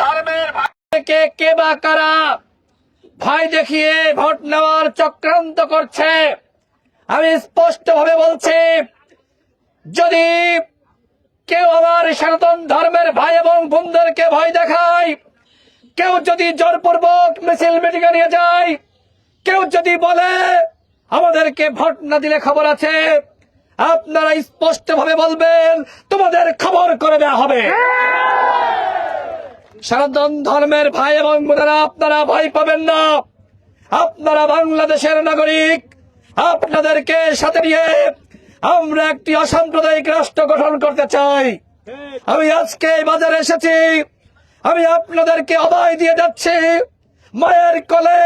ধর্মের কে বা কারা? ভাই দেখিয়ে ভোট নেওয়ার চক্রান্ত করছে। আমি স্পষ্ট ভাবে বলছি, যদি কেউ আমার সনাতন ধর্মের ভাই এবং বোনদেরকে ভয় দেখায়, কেউ যদি জোরপূর্বক মিছিল মিটিংয়ে নিয়ে যায়, কেউ যদি বলে, আমাদেরকে ভোট না দিলে খবর আছে, আপনারা স্পষ্ট ভাবে বলবেন, তোমাদের খবর করে দেওয়া হবে। সনাতন ধর্মের ভাই এবং বোনেরা, আপনারা ভয় পাবেন না। আপনারা বাংলাদেশের নাগরিক, আপনাদেরকে সাথে নিয়ে আমরা একটি অসাম্প্রদায়িক রাষ্ট্র গঠন করতে চাই। আমি আজকে বাজারে এসেছি। আমি আপনাদেরকে অভয় দিয়ে যাচ্ছি। মায়ের কোলে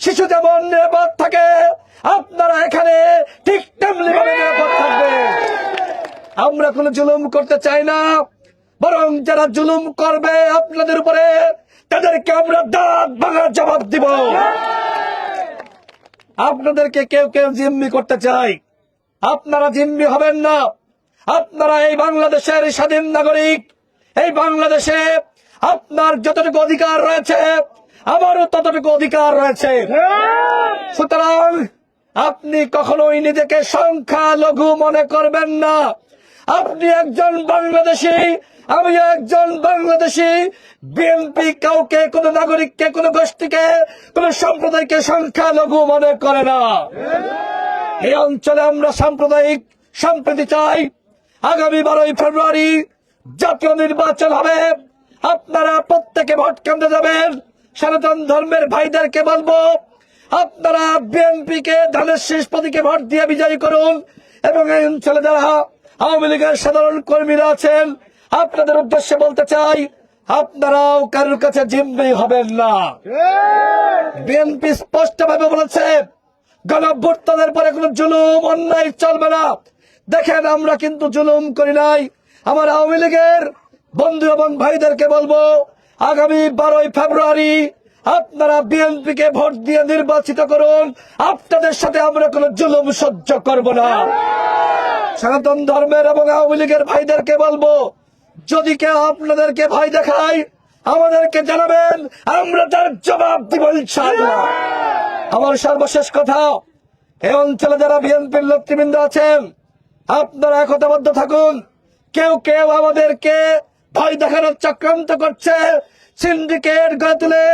শিশু যেমন নিরাপদ থাকে, আপনারা এখানে ঠিক তেমনি ভাবে নিরাপদ থাকবেন। আমরা কোনো জুলুম করতে চাই না। বরং যারা জুলুম করবে আপনাদের উপরে, তাদেরকে আমরা দাঁত ভাঙার জবাব দিব। আপনাদেরকে কেউ কেউ জিম্মি করতে চাই আপনারা জিম্মি হবেন না। আপনারা এই বাংলাদেশের স্বাধীন নাগরিক। এই বাংলাদেশে আপনার যতটুকু অধিকার রয়েছে, আমারও ততটুকু অধিকার রয়েছে। সুতরাং আপনি কখনোই নিজেকে সংখ্যা লঘু মনে করবেন না। আপনি একজন বাংলাদেশী আমি একজন বাংলাদেশী বিএনপি কাউকে, কোন নাগরিককে, কোন গোষ্ঠীকে, কোন সম্প্রদায়কে সংখ্যালঘু মনে করে না। এই অঞ্চলে আমরা সাম্প্রদায়িক সম্প্রীতি চাই। আগামী বারোই ফেব্রুয়ারি জাতীয় নির্বাচন হবে। আপনারা প্রত্যেকে ভোট কেন্দ্রে যাবেন। সনাতন ধর্মের ভাইদেরকে বলব, আপনারা বিএনপি কে ধানের শেষ প্রতীকে ভোট দিয়ে বিজয়ী করুন। এবং এই অঞ্চলে যারা আওয়ামী লীগের সাধারণ কর্মীরা আছেন আপনাদের উদ্দেশ্যে বলতে চাই, আপনারাও কারোর কাছে জিম্মি হবেন না। বিএনপি স্পষ্ট ভাবে বলেছে গণভ্যুত্থানের পরে কোনো জুলুম, অন্যায় চলবে না। দেখেন, আমরা কিন্তু জুলুম করি নাই। আমার আওয়ামী লীগের বন্ধু এবং ভাইদেরকে বলব, আগামী বারোই ফেব্রুয়ারি আপনারা বিএনপি কে ভোট দিয়ে নির্বাচিত করুন। আপনাদের সাথে আমরা কোনো জুলুম সহ্য করব না। সনাতন ধর্মের এবং আওয়ামী লীগের ভাইদেরকে বলব যদি কেউ আপনাদেরকে ভয় দেখায় আমাদেরকে জানাবেন আমরা তার জবাব দিব আমার সর্বশেষ কথা এই অঞ্চলে যারা বিএনপির নেতৃবৃন্দ আছেন আপনারা একতাবদ্ধ থাকুন। কেউ কেউ আমাদেরকে ভয় দেখানোর চক্রান্ত করছে। সিন্ডিকেট গড়ে তুলে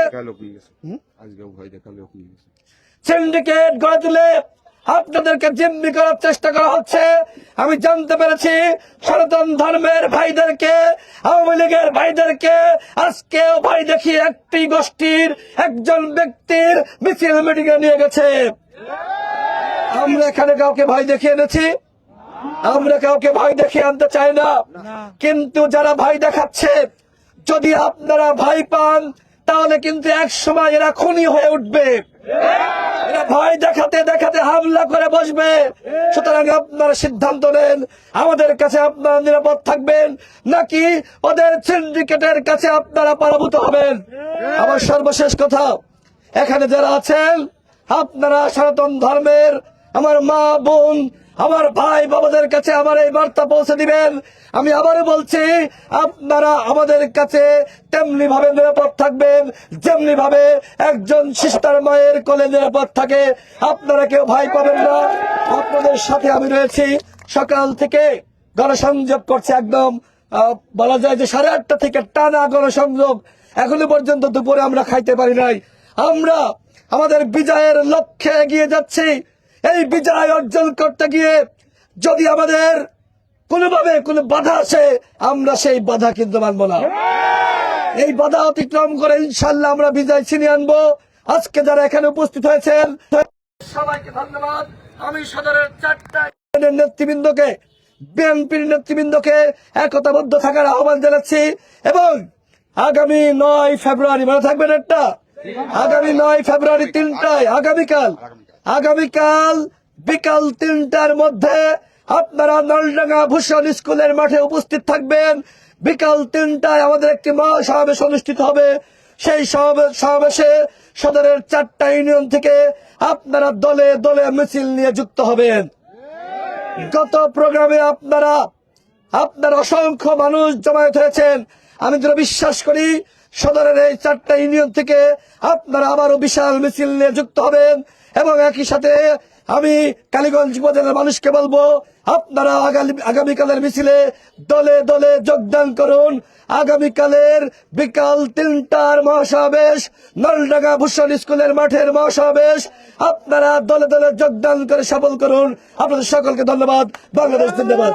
সিন্ডিকেট গড়ে তুলে আপনাদেরকে জিম্মি করার চেষ্টা করা হচ্ছে। আমি জানতে পেরেছি সনাতন ধর্মের ভাইদেরকে, আওয়ামী লীগের ভাইদেরকে আজকেও ভাই দেখি একটি গোষ্ঠীর একজন ব্যক্তির মিছিল মিটিং নিয়ে গেছে। আমরা এখানে কাউকে ভাই দেখিয়ে এনেছি। আমরা কাউকে ভয় দেখিয়ে আনতে চাই না। কিন্তু যারা ভাই দেখাচ্ছে, যদি আপনারা ভাই পান, তাহলে কিন্তু এক সময় এরা খুনি হয়ে উঠবে। ভয় দেখাতে দেখাতে হামলা করে বসবে। সুতরাং আপনারা সিদ্ধান্ত নেন, আমাদের কাছে আপনারা নিরাপদ থাকবেন, নাকি ওদের সিন্ডিকেটের কাছে আপনারা পরাভূত হবেন? আমার সর্বশেষ কথা, এখানে যারা আছেন, আপনারা সনাতন ধর্মের আমার মা, বোন আমার ভাই বাবাদের কাছে আমার এই বার্তা পৌঁছে দিবেন। আমি আবারও বলছি, আপনারা আমাদের কাছে তেমনি ভাবে নিরাপদ থাকবেন যেমনি ভাবে একজন সিস্টার মায়ের কোলে নিরাপদ থাকে। আপনারা কেউ ভাই পাবেন না। আপনাদের সাথে আমি রয়েছি। সকাল থেকে গণসংযোগ করছে একদম। বলা যায় যে সাড়ে আটটা থেকে টানা গণসংযোগ। এখনও পর্যন্ত দুপুরে আমরা খাইতে পারি নাই। আমরা আমাদের বিজয়ের লক্ষ্যে এগিয়ে যাচ্ছি। এই বিজয় অর্জন করতে গিয়ে যদি আমাদের কোনোভাবে কোনো বাধা আসে আমরা সেই বাধা কিন্তু মানব না। এই বাধা অতিক্রম করে ইনশাল্লাহ আমরা বিজয় ছিনিয়ে আনব। আজকে যারা এখানে উপস্থিত হয়েছেন সবাইকে ধন্যবাদ। আমি সদরের চারটা নেতৃবৃন্দকে বিএনপির নেতৃবৃন্দকে একতাবদ্ধ থাকার আহ্বান জানাচ্ছি এবং আগামী নয় ফেব্রুয়ারি মনে থাকবেন একটা? আগামী নয় ফেব্রুয়ারি তিনটায় আগামীকাল আগামীকাল বিকাল তিনটার মধ্যে আপনারা নলডাঙ্গা ভূষণ স্কুলের মাঠে উপস্থিত থাকবেন। বিকাল তিনটায় আমাদের একটি মহাসমাবেশ অনুষ্ঠিত হবে। সেই সমাবে- সমাবেশে সদরের চারটা ইউনিয়ন থেকে আপনারা দলে দলে মিছিল নিয়ে যুক্ত হবেন। গত প্রোগ্রামে আপনারা আপনার অসংখ্য মানুষ জমায়েত হয়েছেন। আমি যেন বিশ্বাস করি সদরের এই চারটা ইউনিয়ন থেকে আপনারা আবারও বিশাল মিছিল নিয়ে যুক্ত হবেন। এবং একই সাথে আমি কালীগঞ্জ উপজেলার মানুষকে বলব আপনারা আগামী আগামীকালের মিছিলে দলে দলে যোগদান করুন। আগামীকালের বিকাল তিনটার মহাসমাবেশ নলডাঙ্গা ভূষণ স্কুলের মাঠের মহাসমাবেশ। আপনারা দলে দলে যোগদান করে সফল করুন। আপনাদের সকলকে ধন্যবাদ। বাংলাদেশ ধন্যবাদ